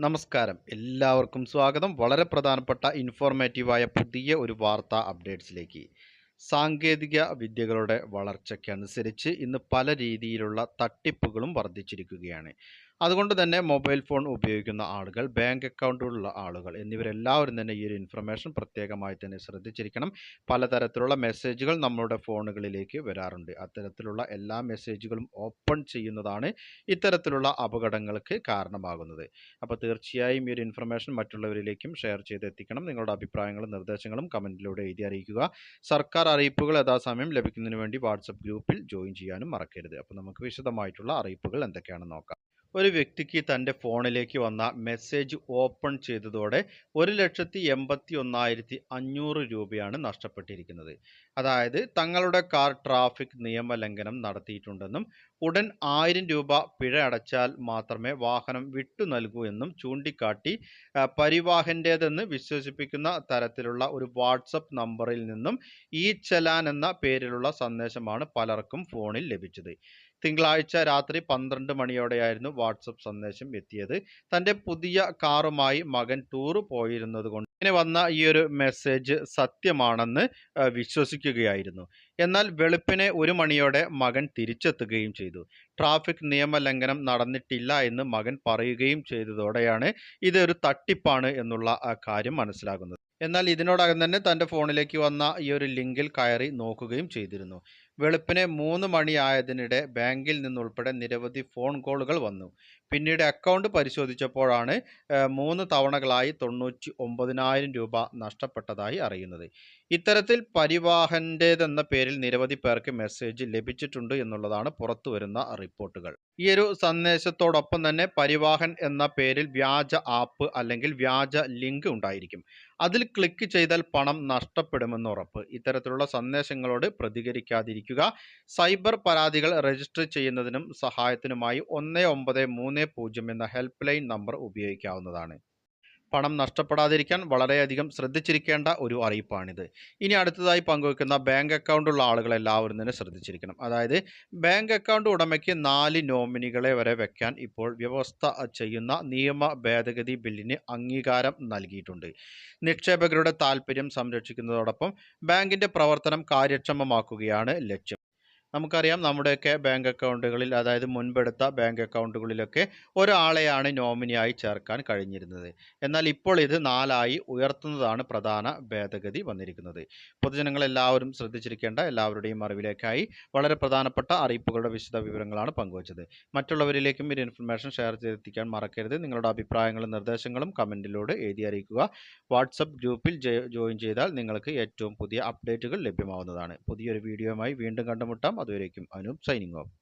നമസ്കാരം. എല്ലാവർക്കും സ്വാഗതം. വളരെ പ്രധാനപ്പെട്ട ഇൻഫോർമേറ്റീവായ പുതിയ ഒരു വാർത്താ അപ്ഡേറ്റ്സിലേക്ക് സാങ്കേതിക വിദ്യകളുടെ വളർച്ചയ്ക്കനുസരിച്ച് ഇന്ന് പല രീതിയിലുള്ള തട്ടിപ്പുകളും വർദ്ധിച്ചിരിക്കുകയാണ്. അതുകൊണ്ട് തന്നെ മൊബൈൽ ഫോൺ ഉപയോഗിക്കുന്ന ആളുകൾ ബാങ്ക് അക്കൗണ്ടുകളുള്ള ആളുകൾ എന്നിവരെല്ലാവരും തന്നെ ഈ ഒരു ഇൻഫർമേഷൻ പ്രത്യേകമായി തന്നെ ശ്രദ്ധിച്ചിരിക്കണം. പലതരത്തിലുള്ള മെസ്സേജുകൾ നമ്മളുടെ ഫോണുകളിലേക്ക് വരാറുണ്ട്. അത്തരത്തിലുള്ള എല്ലാ മെസ്സേജുകളും ഓപ്പൺ ചെയ്യുന്നതാണ് ഇത്തരത്തിലുള്ള അപകടങ്ങൾക്ക് കാരണമാകുന്നത്. അപ്പോൾ തീർച്ചയായും ഈ ഒരു ഇൻഫർമേഷൻ മറ്റുള്ളവരിലേക്കും ഷെയർ ചെയ്ത് എത്തിക്കണം നിങ്ങളുടെ അഭിപ്രായങ്ങളും നിർദ്ദേശങ്ങളും കമന്റിലൂടെ എഴുതി അറിയിക്കുക. സർക്കാർ അറിയിപ്പുകൾ യഥാസമയം ലഭിക്കുന്നതിന് വേണ്ടി വാട്സപ്പ് ഗ്രൂപ്പിൽ ജോയിൻ ചെയ്യാനും മറക്കരുത്. അപ്പോൾ നമുക്ക് വിശദമായിട്ടുള്ള അറിയിപ്പുകൾ എന്തൊക്കെയാണെന്ന് നോക്കാം. ഒരു വ്യക്തിക്ക് തന്റെ ഫോണിലേക്ക് വന്ന മെസ്സേജ് ഓപ്പൺ ചെയ്തതോടെ ഒരു ലക്ഷത്തി എൺപത്തി ഒന്നായിരത്തി അഞ്ഞൂറ് രൂപയാണ് നഷ്ടപ്പെട്ടിരിക്കുന്നത്. അതായത് തങ്ങളുടെ കാർ ട്രാഫിക് നിയമലംഘനം നടത്തിയിട്ടുണ്ടെന്നും ഉടൻ ആയിരം രൂപ പിഴ അടച്ചാൽ മാത്രമേ വാഹനം വിട്ടു നൽകൂ എന്നും ചൂണ്ടിക്കാട്ടി പരിവാഹന്റേതെന്ന് വിശ്വസിപ്പിക്കുന്ന തരത്തിലുള്ള ഒരു വാട്സപ്പ് നമ്പറിൽ നിന്നും ഈ ചലാൻ എന്ന പേരിലുള്ള സന്ദേശമാണ് പലർക്കും ഫോണിൽ ലഭിച്ചത്. തിങ്കളാഴ്ച രാത്രി പന്ത്രണ്ട് മണിയോടെയായിരുന്നു വാട്സപ്പ് സന്ദേശം എത്തിയത്. തന്റെ പുതിയ കാറുമായി മകൻ ടൂർ പോയിരുന്നത് ഇങ്ങനെ വന്ന ഈ ഒരു മെസ്സേജ് സത്യമാണെന്ന് വിശ്വസിക്കുകയായിരുന്നു. എന്നാൽ വെളുപ്പിനെ ഒരു മണിയോടെ മകൻ തിരിച്ചെത്തുകയും ചെയ്തു. ട്രാഫിക് നിയമലംഘനം നടന്നിട്ടില്ല എന്ന് മകൻ പറയുകയും ചെയ്തതോടെയാണ് ഇതൊരു തട്ടിപ്പാണ് എന്നുള്ള കാര്യം മനസ്സിലാകുന്നത്. എന്നാൽ ഇതിനോടകം തന്നെ തന്റെ ഫോണിലേക്ക് വന്ന ഈ ഒരു ലിങ്കിൽ കയറി നോക്കുകയും ചെയ്തിരുന്നു. വെളുപ്പിനെ മൂന്ന് മണിയായതിനിടെ ബാങ്കിൽ നിന്നുൾപ്പെടെ നിരവധി ഫോൺ കോളുകൾ വന്നു. പിന്നീട് അക്കൗണ്ട് പരിശോധിച്ചപ്പോഴാണ് മൂന്ന് തവണകളായി തൊണ്ണൂറ്റി ഒമ്പതിനായിരം രൂപ നഷ്ടപ്പെട്ടതായി അറിയുന്നത്. ഇത്തരത്തിൽ പരിവാഹന്റേതെന്ന പേരിൽ നിരവധി പേർക്ക് മെസ്സേജ് ലഭിച്ചിട്ടുണ്ട് എന്നുള്ളതാണ് പുറത്തുവരുന്ന റിപ്പോർട്ടുകൾ. ഈ ഒരു സന്ദേശത്തോടൊപ്പം തന്നെ പരിവാഹൻ എന്ന പേരിൽ വ്യാജ ആപ്പ് അല്ലെങ്കിൽ വ്യാജ ലിങ്ക് ഉണ്ടായിരിക്കും. അതിൽ ക്ലിക്ക് ചെയ്താൽ പണം നഷ്ടപ്പെടുമെന്ന് ഉറപ്പ്. ഇത്തരത്തിലുള്ള സന്ദേശങ്ങളോട് പ്രതികരിക്കാതിരിക്കുക സൈബർ പരാതികൾ രജിസ്റ്റർ ചെയ്യുന്നതിനും സഹായത്തിനുമായി ഒന്ന് ഒമ്പത് മൂന്ന് പൂജ്യം എന്ന ഹെൽപ്പ് ലൈൻ നമ്പർ ഉപയോഗിക്കാവുന്നതാണ്. പണം നഷ്ടപ്പെടാതിരിക്കാൻ വളരെയധികം ശ്രദ്ധിച്ചിരിക്കേണ്ട ഒരു അറിയിപ്പാണിത്. ഇനി അടുത്തതായി പങ്കുവെക്കുന്ന ബാങ്ക് അക്കൗണ്ടുള്ള ആളുകൾ എല്ലാവരും തന്നെ ശ്രദ്ധിച്ചിരിക്കണം. അതായത് ബാങ്ക് അക്കൗണ്ട് ഉടമയ്ക്ക് നാല് നോമിനികളെ വരെ വെക്കാൻ ഇപ്പോൾ വ്യവസ്ഥ ചെയ്യുന്ന നിയമ ഭേദഗതി ബില്ലിന് അംഗീകാരം നൽകിയിട്ടുണ്ട്. നിക്ഷേപകരുടെ താൽപ്പര്യം സംരക്ഷിക്കുന്നതോടൊപ്പം ബാങ്കിന്റെ പ്രവർത്തനം കാര്യക്ഷമമാക്കുകയാണ് ലക്ഷ്യം. നമുക്കറിയാം നമ്മുടെയൊക്കെ ബാങ്ക് അക്കൗണ്ടുകളിൽ അതായത് മുൻപെടുത്ത ബാങ്ക് അക്കൗണ്ടുകളിലൊക്കെ ഒരാളെയാണ് നോമിനിയായി ചേർക്കാൻ കഴിഞ്ഞിരുന്നത്. എന്നാൽ ഇപ്പോൾ ഇത് നാലായി ഉയർത്തുന്നതാണ് പ്രധാന ഭേദഗതി വന്നിരിക്കുന്നത്. പൊതുജനങ്ങൾ എല്ലാവരും ശ്രദ്ധിച്ചിരിക്കേണ്ട എല്ലാവരുടെയും അറിവിലേക്കായി വളരെ പ്രധാനപ്പെട്ട അറിയിപ്പുകളുടെ വിശദ വിവരങ്ങളാണ് പങ്കുവച്ചത്. മറ്റുള്ളവരിലേക്കും ഈ ഇൻഫർമേഷൻ ഷെയർ ചെയ്തെത്തിക്കാൻ മറക്കരുത്. നിങ്ങളുടെ അഭിപ്രായങ്ങളും നിർദ്ദേശങ്ങളും കമന്റിലൂടെ എഴുതി അറിയിക്കുക. വാട്സപ്പ് ഗ്രൂപ്പിൽ ജോയിൻ ചെയ്താൽ നിങ്ങൾക്ക് ഏറ്റവും പുതിയ അപ്ഡേറ്റുകൾ ലഭ്യമാവുന്നതാണ്. പുതിയൊരു വീഡിയോയുമായി വീണ്ടും കണ്ടുമുട്ടാം. അതുവരേക്കും. Anoop signing off